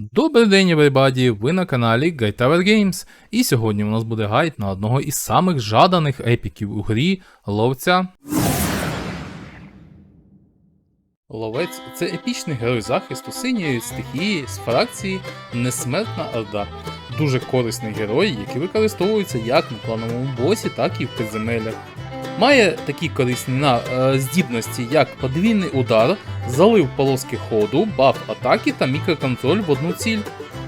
Добрий день, everybody! Ви на каналі Guide Tower Games, і сьогодні у нас буде гайд на одного із самих жаданих епіків у грі ловця. Ловець це епічний герой захисту синьої стихії з фракції Несмертна Орда. Дуже корисний герой, який використовується як на клановому босі, так і в підземеллях. Має такі корисні на, е, здібності, як подвійний удар, залив полоски ходу, баф атаки та мікроконтроль в одну ціль.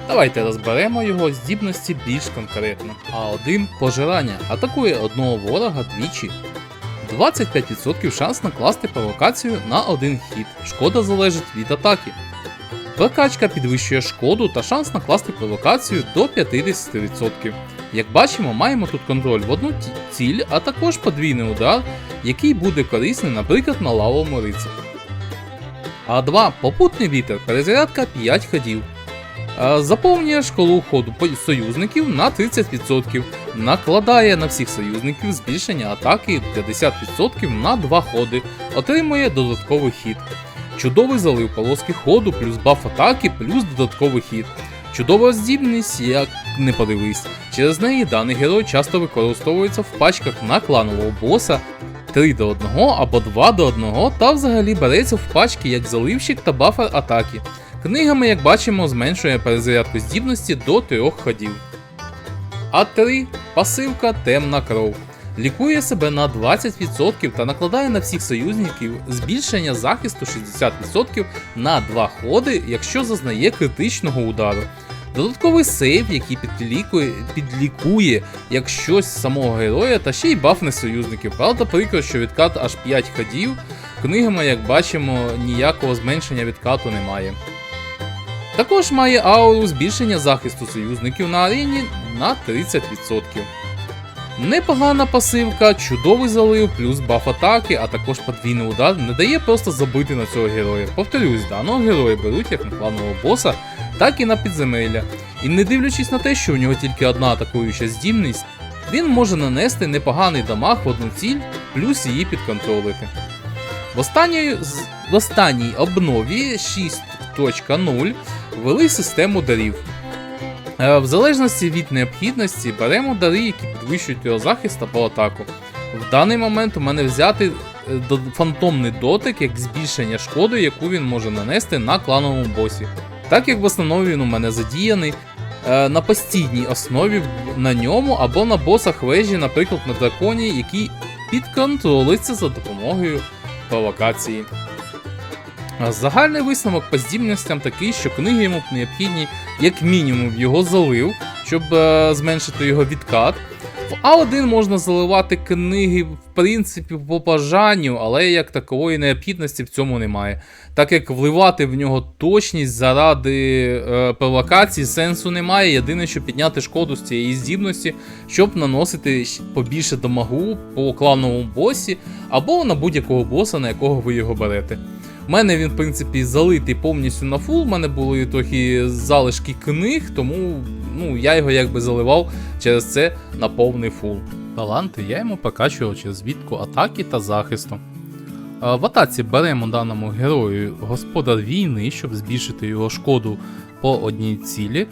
Давайте розберемо його здібності більш конкретно. А1 пожирання атакує одного ворога двічі. 25% шанс накласти провокацію на один хід. Шкода залежить від атаки. Прокачка підвищує шкоду та шанс накласти провокацію до 50%. Як бачимо, маємо тут контроль в одну ціль, а також подвійний удар, який буде корисний, наприклад, на лавовому рицарі. А2 попутний вітер, перезарядка 5 ходів. Заповнює шкалу ходу союзників на 30%, накладає на всіх союзників збільшення атаки 50% на 2 ходи, отримує додатковий хід. Чудовий залив полоски ходу, плюс баф атаки, плюс додатковий хід. Чудова здібність, як не подивись. Через неї даний герой часто використовується в пачках на кланового боса 3 до 1 або 2 до 1 та взагалі береться в пачки як заливщик та бафер атаки. Книгами, як бачимо, зменшує перезарядку здібності до 3 ходів. А3 пасивка темна кров. Лікує себе на 20% та накладає на всіх союзників збільшення захисту 60% на 2 ходи, якщо зазнає критичного удару. Додатковий сейв, який підлікує, підлікує як щось самого героя та ще й бафне союзників. Правда, прикро, що відкат аж 5 ходів. Книгами, як бачимо, ніякого зменшення відкату немає. Також має ауру збільшення захисту союзників на арені на 30%. Непогана пасивка, чудовий залив, плюс баф атаки, а також подвійний удар не дає просто забити на цього героя. Повторюсь, даного героя беруть як на кланового боса, так і на підземелля. І не дивлячись на те, що у нього тільки одна атакуюча здібність, він може нанести непоганий дамаг в одну ціль, плюс її підконтролити. В останній, в останній обнові 6.0 ввели систему дарів. Е, В залежності від необхідності беремо дари, які підвищують його захист або атаку. В даний момент у мене взяти е, фантомний дотик як збільшення шкоди, яку він може нанести на клановому босі. Так як в основному він у мене задіяний е, на постійній основі на ньому або на босах вежі, наприклад, на драконі, який підконтролиться за допомогою провокації. Загальний висновок по здібностям такий, що книги йому необхідні як мінімум його залив, щоб е, зменшити його відкат. В А1 можна заливати книги, в принципі, по бажанню, але як такової необхідності в цьому немає. Так як вливати в нього точність заради е, провокації сенсу немає. Єдине, що підняти шкоду з цієї здібності, щоб наносити побільше дамагу по клановому босі або на будь-якого боса, на якого ви його берете. У мене він, в принципі, залитий повністю на фул. У мене були трохи залишки книг, тому ну, я його якби заливав через це на повний фул. Таланти я йому прокачував через відку атаки та захисту. В атаці беремо даному герою господар війни, щоб збільшити його шкоду по одній цілі.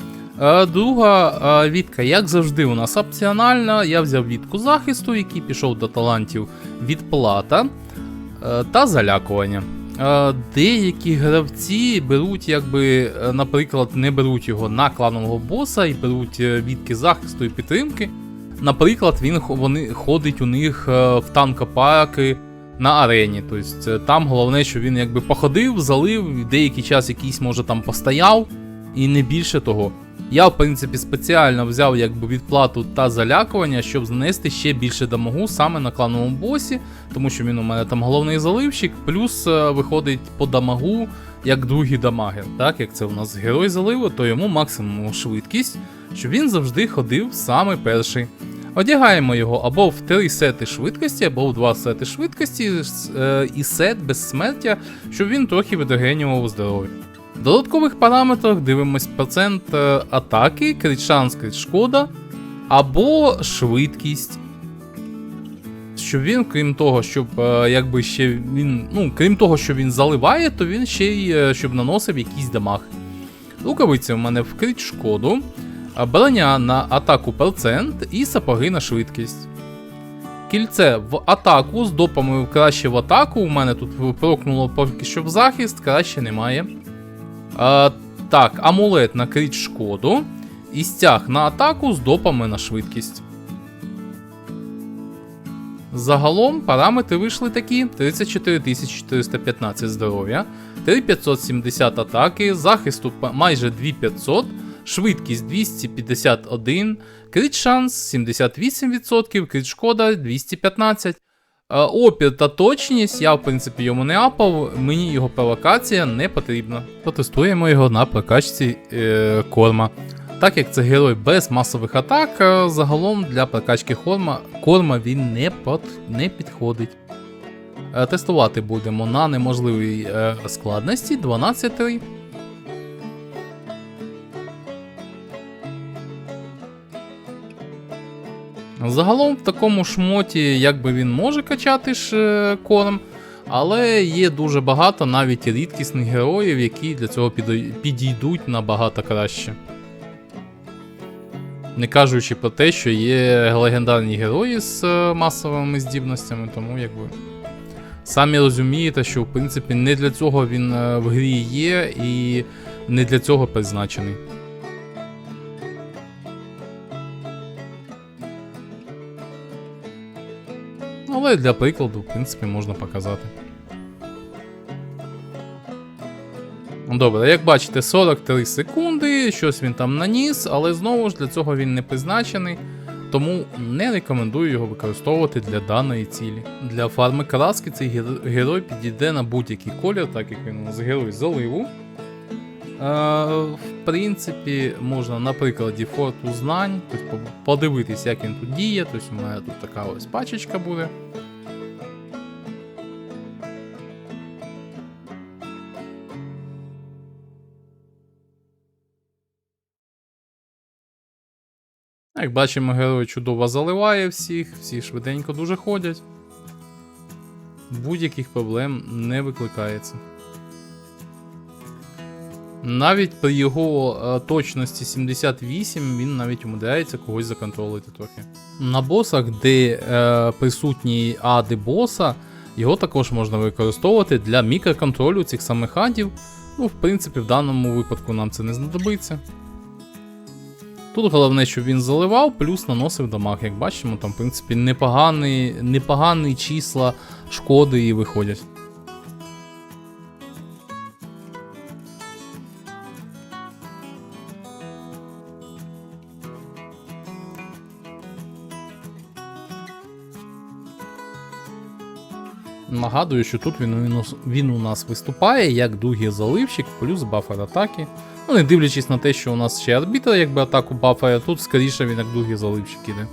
Друга відка, як завжди, у нас опціональна. Я взяв відку захисту, який пішов до талантів відплата та залякування. Е, Деякі гравці беруть, якби, е, наприклад, не беруть його на кланового боса і беруть е, відки захисту і підтримки. Наприклад, він вони ходить у них в танкопаки на арені. Тобто там головне, що він якби походив, залив, деякий час якийсь може там постояв, і не більше того. Я, в принципі, спеціально взяв якби відплату та залякування, щоб знести ще більше дамагу саме на клановому босі, тому що він у мене там головний заливщик, плюс е, виходить по дамагу як другий дамагер. Так як це у нас герой заливу, то йому максимум швидкість, щоб він завжди ходив саме перший. Одягаємо його або в 3 сети швидкості, або в 2 сети швидкості е, і сет безсмертя, щоб він трохи відрегенював здоров'я. Додаткових параметрах дивимось процент е, атаки, крит шанс, крит шкода, або швидкість. Щоб він, крім того, щоб е, якби ще він. Ну, крім того, що він заливає, то він ще й е, щоб наносив якийсь дамаг. Рукавиці в мене вкрить шкоду, броня на атаку процент і сапоги на швидкість. Кільце в атаку з допами краще в атаку. У мене тут прокнуло поки що в захист, краще немає. А, так, амулет на крит шкоду. І стяг на атаку з допами на швидкість. Загалом параметри вийшли такі: 34 415 здоров'я, 3570 атаки, захисту майже 2500, швидкість 251, крит шанс 78%, крит шкода 215. Е, Опір та точність, я в принципі йому не апав, мені його провокація не потрібна. Протестуємо його на прокачці е, корма. Так як це герой без масових атак, е, загалом для прокачки корма, корма він не, пот, не підходить. Е, Тестувати будемо на неможливій складності 12.3. Загалом в такому шмоті, якби він може качати ж е, корм, але є дуже багато навіть рідкісних героїв, які для цього підійдуть набагато краще. Не кажучи про те, що є легендарні герої з е, масовими здібностями, тому якби. Самі розумієте, що в принципі не для цього він е, в грі є і не для цього призначений. Але для прикладу, в принципі, можна показати. Добре, як бачите, 43 секунди, щось він там наніс, але знову ж для цього він не призначений, тому не рекомендую його використовувати для даної цілі. Для фарми краски цей герой підійде на будь-який колір, так як він у нас герой заливу. Е, в принципі, можна на прикладі форту знань, тобто подивитись, як він тут діє. Тобто у мене тут така ось пачечка буде. Як бачимо, герой чудово заливає всіх, всі швиденько дуже ходять. Будь-яких проблем не викликається. Навіть при його е, точності 78 він навіть умудряється когось законтролити трохи. На босах, де е, присутні ади боса, його також можна використовувати для мікроконтролю цих самих адів. Ну, в принципі, в даному випадку нам це не знадобиться. Тут головне, щоб він заливав, плюс наносив дамаг. Як бачимо, там, в принципі, непогані, непогані числа шкоди і виходять. Нагадую, що тут він, він, у нас виступає як дугі заливщик, плюс бафер атаки. Ну, не дивлячись на те, що у нас ще арбітр, якби атаку бафає, тут скоріше він як дугі заливщик іде.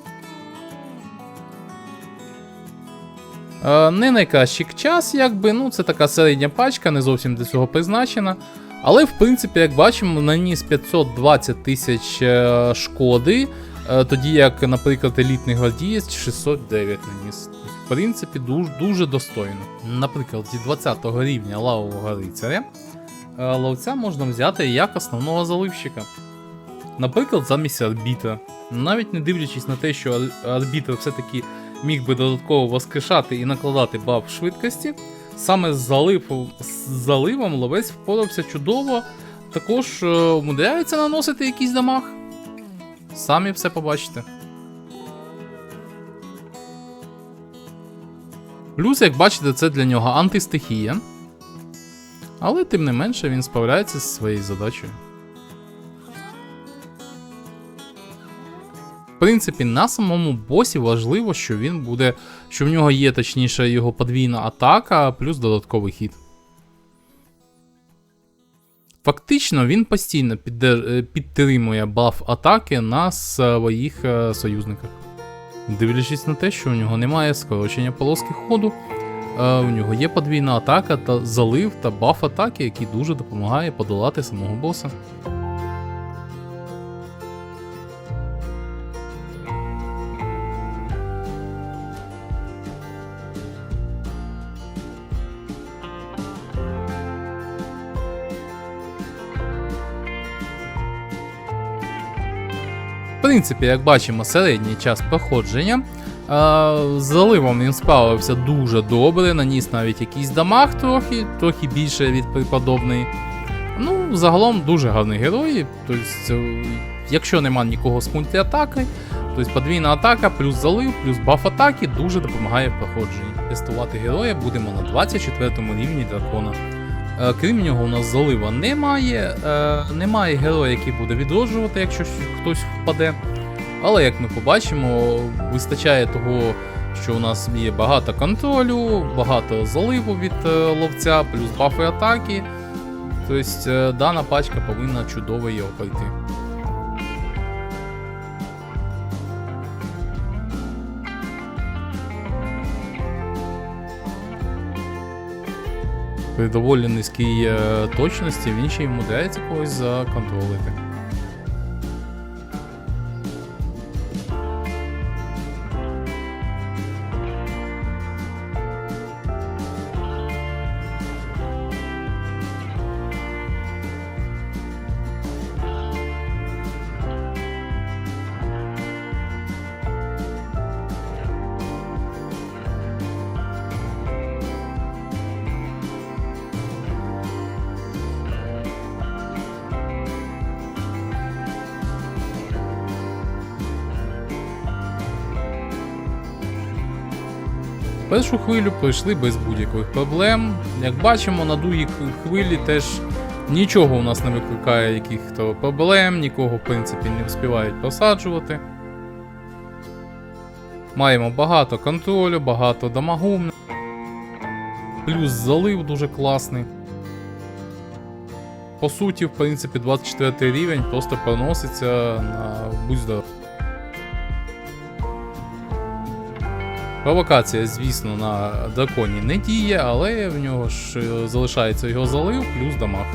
Е, не найкращий час, якби, ну це така середня пачка, не зовсім для цього призначена. Але, в принципі, як бачимо, наніс 520 тисяч е, шкоди, е, тоді як, наприклад, елітний гвардієць 609 наніс. Принципі, дуже, дуже достойно. Наприклад, зі 20 рівня лавового рицаря е, ловця можна взяти як основного заливщика. Наприклад, замість арбітра. Навіть не дивлячись на те, що ар- арбітр все-таки міг би додатково воскрешати і накладати баф швидкості, саме з, залив, з заливом ловець впорався чудово, також е, умудряється наносити якийсь дамаг. Самі все побачите. Плюс, як бачите, це для нього антистихія. Але тим не менше він справляється зі своєю задачею. В принципі, на самому босі важливо, що він буде, що в нього є точніше його подвійна атака, плюс додатковий хід. Фактично, він постійно е, підтримує баф атаки на своїх е, союзниках. Дивлячись на те, що у нього немає скорочення полоски ходу, е, у нього є подвійна атака та залив та баф атаки, який дуже допомагає подолати самого боса. Принципі, як бачимо, середній час проходження. Заливом він справився дуже добре, наніс навіть якийсь дамаг трохи, трохи більше від преподобної. Ну, загалом дуже гарний герой. Тобто, якщо нема нікого з мультиатаки, тобто подвійна атака, плюс залив, плюс баф атаки дуже допомагає в проходженні. Тестувати героя будемо на 24 рівні дракона. Е, Крім нього, у нас залива немає. е, Немає героя, який буде відроджувати, якщо хтось впаде. Але як ми побачимо, вистачає того, що у нас є багато контролю, багато заливу від е, ловця, плюс бафи атаки. Тобто дана пачка повинна чудово його пройти. Доволі низькій е, точності він ще й мудряється когось законтролити. Першу хвилю пройшли без будь-яких проблем. Як бачимо, на другій хвилі теж нічого у нас не викликає яких-то проблем, нікого, в принципі, не встигають посаджувати. Маємо багато контролю, багато дамагу. Плюс залив дуже класний. По суті, в принципі, 24 рівень просто переноситься на будь Провокація, звісно, на драконі не діє, але в нього ж е, залишається його залив плюс дамаг.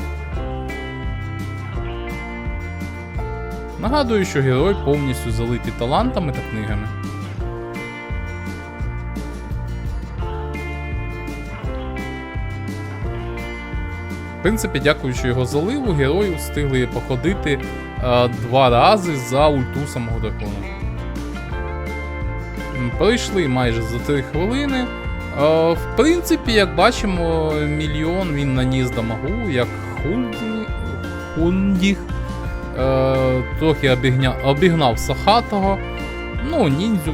Нагадую, що герой повністю залитий талантами та книгами. В принципі, дякуючи його заливу, герої встигли походити е, два рази за ульту самого дракона. Пройшли майже за 3 хвилини. Е, в принципі, як бачимо, мільйон він наніс дамагу, як Хунді... Хундіг. Е, трохи обігня... обігнав Сахатого. Ну, ніндзю,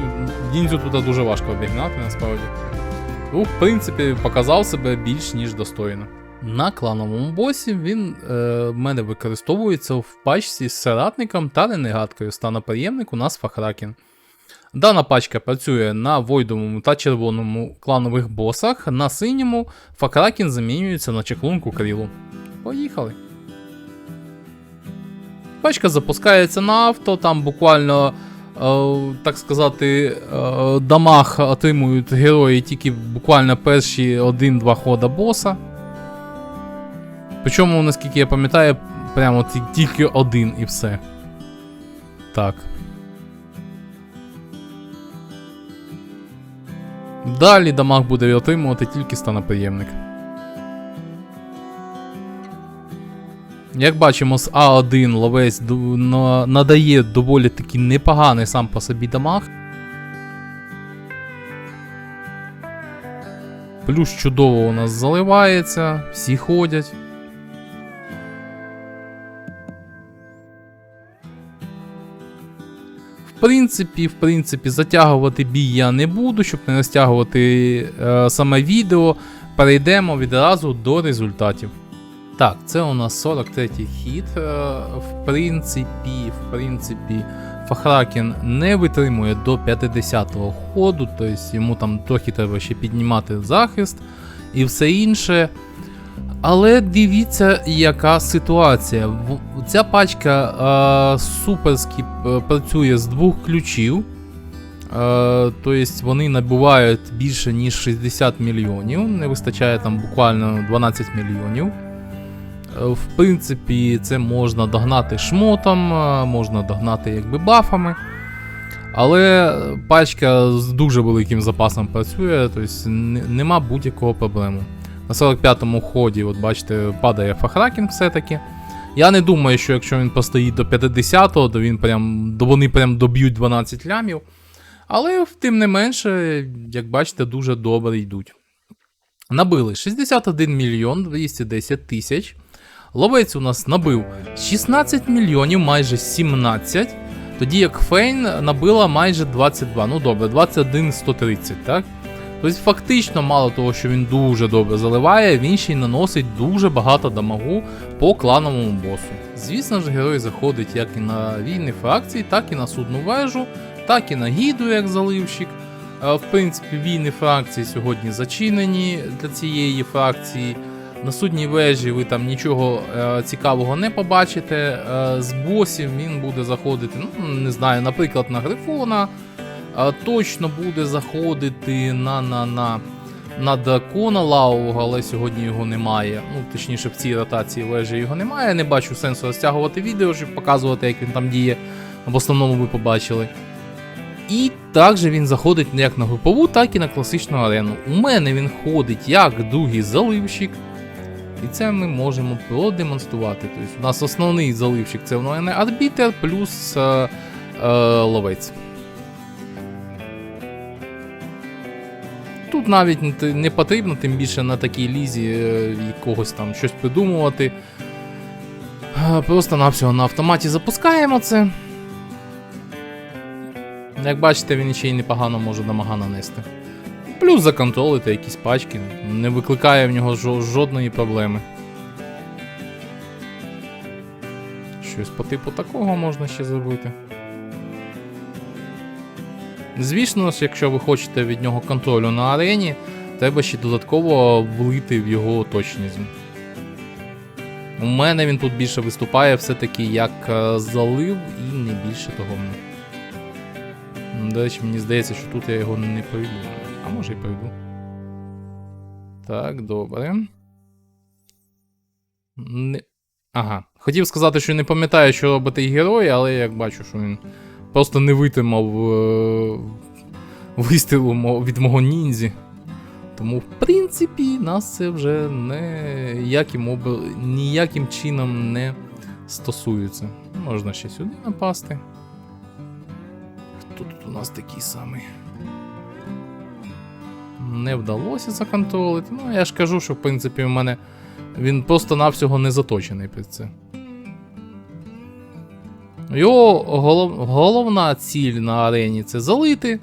ніндзю тут дуже важко обігнати, насправді. Ну, в принципі, показав себе більш ніж достойно. На клановому босі він е, мене використовується в пачці з соратником та ренегаткою. Станоприємник у нас Фахракен. Дана пачка працює на войдовому та червоному кланових босах, на синьому Факракен замінюється на чеклунку крилу. Поїхали. Пачка запускається на авто, там буквально, е, так сказати, е, дамаг отримують герої тільки буквально перші 1-2 хода боса. Причому, наскільки я пам'ятаю, прямо тільки один і все. Так. Далі дамаг буде отримувати тільки станоприємник. Як бачимо, з А1 ловець надає доволі таки непоганий сам по собі дамаг. Плюс чудово у нас заливається, всі ходять. Принципі, в принципі, затягувати бій я не буду, щоб не розтягувати е, саме відео. Перейдемо відразу до результатів. Так, це у нас 43-й хід. Е, в принципі, в принципі, Фахракен не витримує до 50-го ходу, тобто йому там трохи треба ще піднімати захист і все інше. Але дивіться, яка ситуація. Ця пачка е, суперськи е, працює з двох ключів. Е, тобто вони набувають більше ніж 60 мільйонів. Не вистачає там буквально 12 мільйонів. Е, В принципі, це можна догнати шмотом, можна догнати якби бафами. Але пачка з дуже великим запасом працює, тобто нема будь-якого проблему. На 45-му ході, от бачите, падає фахракінг все-таки. Я не думаю, що якщо він постоїть до 50-го, то він прям, вони прям доб'ють 12 лямів. Але тим не менше, як бачите, дуже добре йдуть. Набили 61 мільйон 210 тисяч. Ловець у нас набив 16 мільйонів, майже 17. Тоді як Фейн набила майже 22. Ну добре, 21 130, так? Тобто, фактично, мало того, що він дуже добре заливає, він ще й наносить дуже багато дамагу по клановому босу. Звісно ж, герой заходить як і на вільні фракції, так і на судну вежу, так і на гіду, як заливщик. Е, В принципі, війни фракції сьогодні зачинені для цієї фракції. На судній вежі ви там нічого е, цікавого не побачите. Е, з босів він буде заходити, ну не знаю, наприклад, на Грифона. Точно буде заходити на, на, на, на дракона лавового, але сьогодні його немає. Ну, точніше, в цій ротації вежі його немає. Не бачу сенсу розтягувати відео, щоб показувати, як він там діє. В основному ви побачили. І також він заходить як на групову, так і на класичну арену. У мене він ходить як другий заливщик. І це ми можемо продемонструвати. Тобто, у нас основний заливщик це в мене арбітер плюс е, е, ловець. Тут навіть не потрібно, тим більше на такій лізі е, якогось там щось придумувати. Е, Просто-навсього на автоматі запускаємо це. Як бачите, він ще й непогано може дамага нанести. Плюс законтролити якісь пачки, не викликає в нього жодної проблеми. Щось по типу такого можна ще зробити. Звісно ж, якщо ви хочете від нього контролю на арені, треба ще додатково влити в його точність. У мене він тут більше виступає все-таки як е, залив і не більше того. До речі, мені здається, що тут я його не пройду. А може і пройду. Так, добре. Не... Ага. Хотів сказати, що не пам'ятаю, що робить і герой, але як бачу, що він просто не витримав е... вистрілу від мого ніндзі. Тому, в принципі, нас це вже ніяким, об... ніяким чином не стосується. Можна ще сюди напасти. Хто тут у нас такий самий? Не вдалося законтролити. Ну, я ж кажу, що в принципі у мене він просто-навсього не заточений під це. Його голов... головна ціль на арені це залити,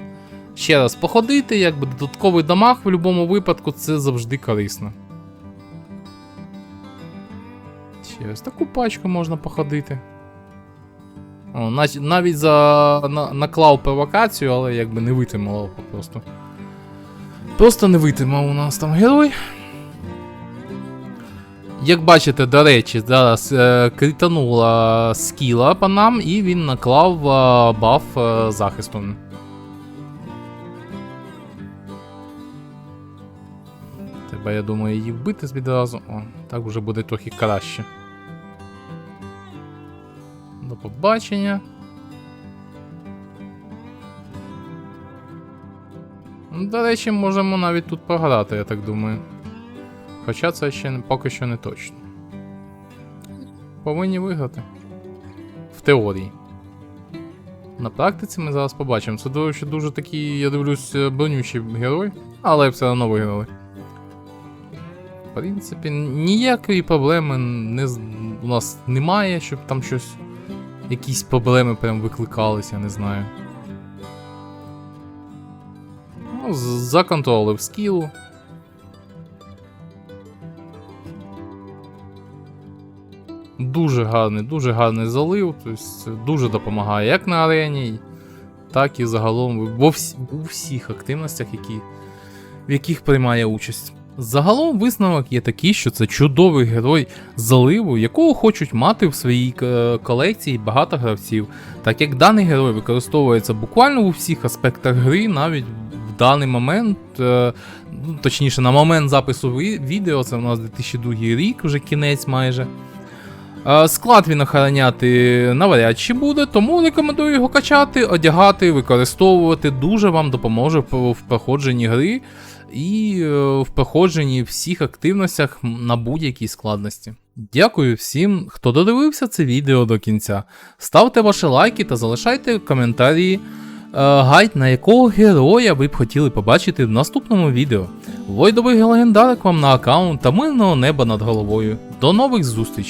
ще раз походити, якби додатковий дамаг в будь-якому випадку це завжди корисно. Через таку пачку можна походити. О, навіть за на, наклав провокацію, але якби не витримало просто. Просто не витримав у нас там герой. Як бачите, до речі, зараз е, кританула скіла по нам, і він наклав е, баф е, захисту. Треба, я думаю, її вбити відразу. О, так вже буде трохи краще. До побачення. До речі, можемо навіть тут пограти, я так думаю. Хоча це ще поки що не точно. Повинні виграти. В теорії. На практиці ми зараз побачимо. Це, до речі, дуже такий, я дивлюсь, е, бронючий герой, але все одно виграли. В принципі, ніякої проблеми не, у нас немає, щоб там щось. Якісь проблеми прям викликались, я не знаю. Ну, законтролив скілу. Дуже гарний, дуже гарний залив, тобто дуже допомагає як на арені, так і загалом во всі, у всіх активностях, які, в яких приймає участь. Загалом висновок є такий, що це чудовий герой заливу, якого хочуть мати в своїй е, колекції багато гравців, так як даний герой використовується буквально у всіх аспектах гри, навіть в даний момент, е, ну, точніше, на момент запису відео, це у нас 2002 рік, вже кінець майже. Е, Склад він охороняти навряд чи буде, тому рекомендую його качати, одягати, використовувати. Дуже вам допоможе в проходженні гри і е, в проходженні всіх активностях на будь-якій складності. Дякую всім, хто додивився це відео до кінця. Ставте ваші лайки та залишайте коментарі. е, Гайд, на якого героя ви б хотіли побачити в наступному відео. Войдовий легендарик вам на аккаунт та мирного неба над головою. До нових зустрічей!